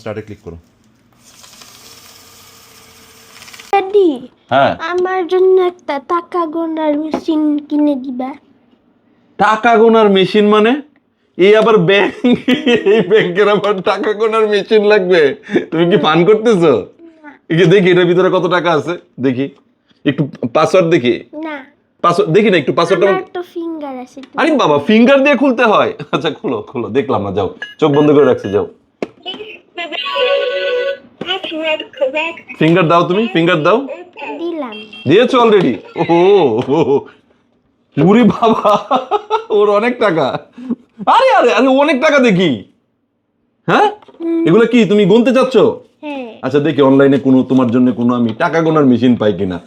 Start click করো। Daddy হ্যাঁ। আমার জন্য একটা টাকা গোনার মেশিন কিনে দিবা। টাকা গোনার মেশিন মানে? এই আবার ব্যাংক এই ব্যাংকের আবার টাকা গোনার মেশিন লাগবে। তুমি কি পান করতেছো? যে দেখি এটার ভিতরে কত টাকা আছে? দেখি। একটু পাসওয়ার্ড দেখি। না। পাসওয়ার্ড দেখি না একটু পাসওয়ার্ডটা আমার ফিঙ্গার আছে আরে বাবা ফিঙ্গার দিয়ে খুলতে হয়। আচ্ছা খুলো খুলো দেখলাম না যাও। চোখ বন্ধ করে রাখছি যাও. ফিঙ্গার দাও তুমি ফিঙ্গার দাও। দিলাম। দিয়েছ অলরেডি ও পুরি বাবা ওর অনেক টাকা। আরে আরে আরে অনেক টাকা দেখি। হ্যাঁ? এগুলো কি তুমি গুনতে চাচ্ছ? হ্যাঁ। আচ্ছা দেখি অনলাইনে কোনো তোমার জন্য কোনো আমি টাকা গোনার মেশিন পাই কিনা।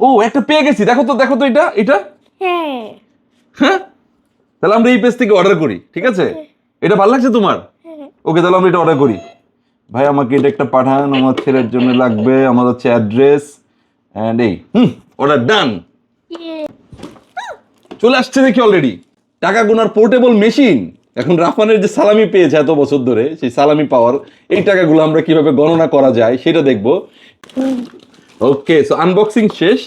ও একটা পেয়ে গেছি। দেখো তো দেখো তো এটা এটা। হ্যাঁ। হ্যাঁ? তাহলে আমরা এই পেজ থেকে অর্ডার করি ঠিক আছে? এটা ভালো লাগছে তোমার? হ্যাঁ ওকে তাহলে আমরা এটা অর্ডার করি। ভাই, আমাকে এটা একটা পাঠান, আমার ছেলের জন্য লাগবে, আমার হচ্ছে অ্যাড্রেস অ্যান্ড এই, হুম অর্ডার ডান চলে আসছে দেখি অলরেডি টাকা গোনার পোর্টেবল মেশিন এখন রাফানের যে সালামি পেয়েছে এত বছর ধরে, সেই সালামি পাওয়ার, এই টাকাগুলো আমরা কীভাবে গণনা করা যায়, সেটা দেখব। ওকে সো আনবক্সিং শেষ।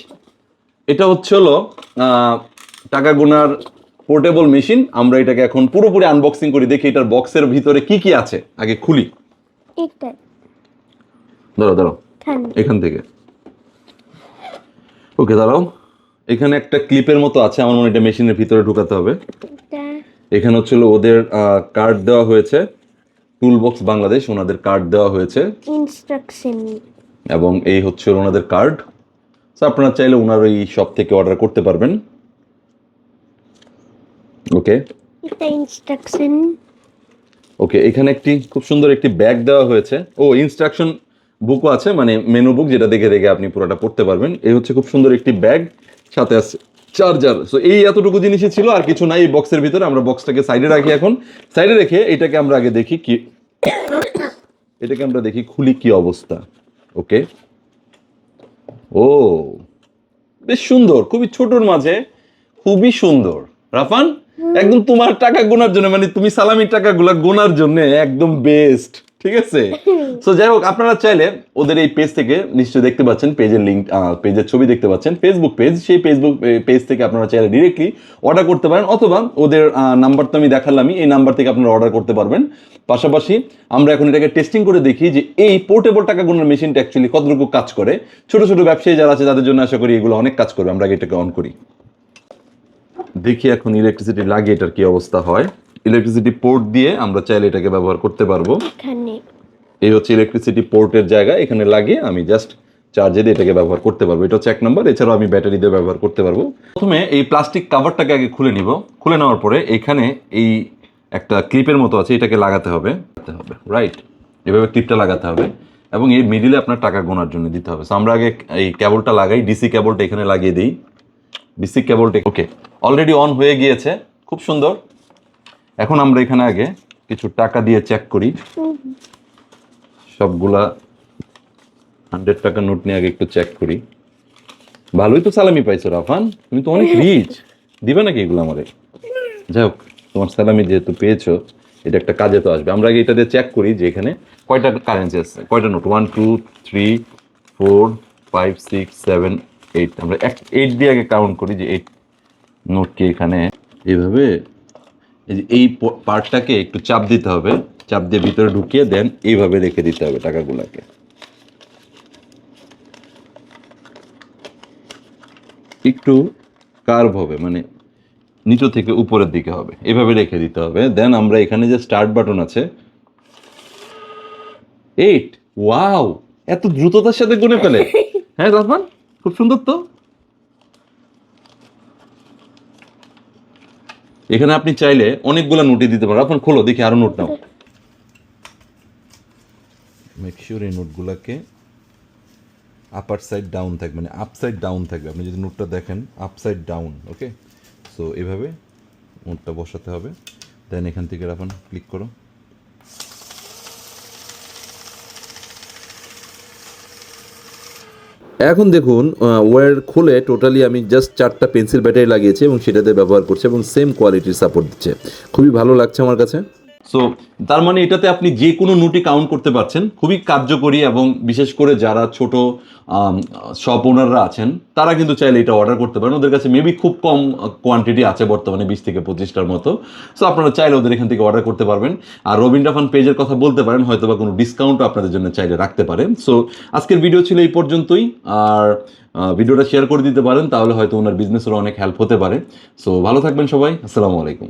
এটা হচ্ছে হলো টাকা গোনার পোর্টেবল মেশিন আমরা এটাকে এখন পুরোপুরি আনবক্সিং করি। দেখি এটার বক্সের ভিতরে কি কি আছে। আগে খুলি। এটা ধরো ধরো এখান থেকে। ওকে দাঁড়াও। এখানে একটা ক্লিপের মতো আছে আমার মনে হয় এটা মেশিনের ভিতরে ঢুকাতে হবে। এখানে হচ্ছিল ওদের কার্ড দেওয়া হয়েছে। টুল বক্স বাংলাদেশ ওনাদের কার্ড দেওয়া হয়েছে। ইনস্ট্রাকশন এবং এই হচ্ছে ওনাদের কার্ড সো আপনারা চাইলে ওনার এই শপ থেকে অর্ডার করতে পারবেন। ওকে এটা ইনস্ট্রাকশন ওকে এখানে একটি খুব সুন্দর একটি ব্যাগ দেওয়া হয়েছে। ও ইনস্ট্রাকশন বুকও আছে মানে মেনু বুক যেটা দেখে দেখে আপনি পুরোটা পড়তে পারবেন। এই হচ্ছে খুব সুন্দর একটি ব্যাগ সাথে আছে চার্জার সো এই এতটুকু জিনিসই ছিল আর কিছু নাই এই বক্সের ভিতরে। আমরা বক্সটাকে সাইডে রাখি এখন। সাইডে রেখে এটাকে আমরা আগে দেখি কি এটাকে আমরা দেখি খুলি কি অবস্থা। ওকে ও বেশ সুন্দর খুবই ছোটর মাঝে খুবই সুন্দর। রাফান? একদম তোমার টাকা গোনার জন্য মানে তুমি সালামির টাকাগুলো গোনার জন্য একদম বেস্ট ঠিক আছে? সো যাই হোক আপনারা চাইলে ওদের এই পেজ থেকে নিশ্চয়ই দেখতে পাচ্ছেন পেজের লিঙ্ক পেজের ছবি দেখতে পাচ্ছেন ফেসবুক পেজ সেই ফেসবুক পেজ থেকে আপনারা চাইলে ডিরেক্টলি অর্ডার করতে পারেন অথবা ওদের নাম্বার তো আমি দেখালামই এই নাম্বার থেকে আপনারা অর্ডার করতে পারবেন। পাশাপাশি আমরা এখন এটাকে টেস্টিং করে দেখি যে এই পোর্টেবল টাকা গোনার মেশিনটা অ্যাকচুয়ালি কতটুকু কাজ করে। ছোট ছোট ব্যবসায়ী যারা আছে তাদের জন্য আশা করি এগুলো অনেক কাজ করবে আমরা এটাকে অন করি। দেখি এখন ইলেকট্রিসিটি লাগে এটার কি অবস্থা হয়। ইলেকট্রিসিটি পোর্ট দিয়ে আমরা চাইলে এটাকে ব্যবহার করতে পারব। এই হচ্ছে ইলেকট্রিসিটি পোর্টের জায়গা এখানে লাগিয়ে আমি জাস্ট চার্জে দিয়ে এটাকে ব্যবহার করতে পারব। এটা হচ্ছে এক নম্বর এছাড়াও আমি ব্যাটারি দিয়ে ব্যবহার করতে পারব। প্রথমে এই প্লাস্টিক কাভারটাকে আগে খুলে নিব। খুলে নেওয়ার পরে এখানে এই একটা ক্লিপের মতো আছে এটাকে লাগাতে হবে। হবে রাইট এভাবে ক্লিপটা লাগাতে হবে এবং এই মিডিলে আপনার টাকা গোনার জন্য দিতে হবে। আমরা আগে এই কেবলটা লাগাই ডিসি কেবলটা এখানে লাগিয়ে দিই। ডিসি কেবলটা ওকে অলরেডি অন হয়ে গিয়েছে, খুব সুন্দর। এখন আমরা এখানে আগে কিছু টাকা দিয়ে চেক করি। সবগুলা হান্ড্রেড টাকা নোট নিয়ে আগে একটু চেক করি। ভালোই তো সালামি পাইছো, রাফান। তুমি তো অনেক রিচ দিবে নাকি এগুলো আমারে? যাই হোক, তোমার সালামি যেহেতু পেয়েছ, এটা একটা কাজে তো আসবে। আমরা আগে এটা দিয়ে চেক করি যে এখানে কয়টা কারেন্সি আছে। কয়টা note one two three four five six seven eight আমরা এক এইট দিয়ে আগে কাউন্ট করি যে এইট নোট কি এখানে? এইভাবে। এই যে এই পার্টটাকে একটু চাপ দিতে হবে চাপ দিয়ে ভিতরে ঢুকিয়ে দেন এইভাবে রেখে দিতে হবে টাকাগুলোকে। একটু কার্ভ হবে মানে নিচু থেকে উপরের দিকে হবে এভাবে রেখে দিতে হবে। দেন আমরা এখানে যে স্টার্ট বাটন আছে এইট ওয়াও এত দ্রুততার সাথে গুনে ফেলে। হ্যাঁ রহমান খুব সুন্দর তো। এখানে আপনি চাইলে অনেকগুলো নোটই দিতে পারেন। আপনি খোলো, দেখি আরও নোট নাও। মেক শিওর এই নোটগুলোকে আপার সাইড ডাউন থাকবে মানে আপ সাইড ডাউন থাকবে। আপনি যদি নোটটা দেখেন upside down okay so এভাবে নোটটা বসাতে হবে। দেন এখান থেকে রাখুন ক্লিক করো। এখন দেখুন ওয়ার খুলে টোটালি আমি জাস্ট চারটা পেন্সিল ব্যাটারি লাগিয়েছি এবং সেটাতে ব্যবহার করছে এবং সেম কোয়ালিটির সাপোর্ট দিচ্ছে। খুবই ভালো লাগছে আমার কাছে। সো তার মানে এটাতে আপনি যে কোনো নোটই কাউন্ট করতে পারছেন। খুবই কার্যকরী এবং বিশেষ করে যারা ছোট শপ ওনাররা আছেন, তারা কিন্তু চাইলে এটা অর্ডার করতে পারেন। ওদের কাছে মেবি খুব কম কোয়ান্টিটি আছে বর্তমানে বিশ থেকে পঁচিশটার মতো। সো আপনারা চাইলে ওদের এখান থেকে অর্ডার করতে পারবেন। আর রবিন্দ্রা ফান পেজের কথা বলতে পারেন হয়তো বা কোনো ডিসকাউন্টও আপনাদের জন্য চাইলে রাখতে পারেন সো আজকের ভিডিও ছিল এই পর্যন্তই। আর ভিডিওটা শেয়ার করে দিতে পারেন, তাহলে হয়তো ওনার বিজনেসেরও অনেক হেল্প হতে পারে। সো ভালো থাকবেন সবাই। আসসালামু আলাইকুম।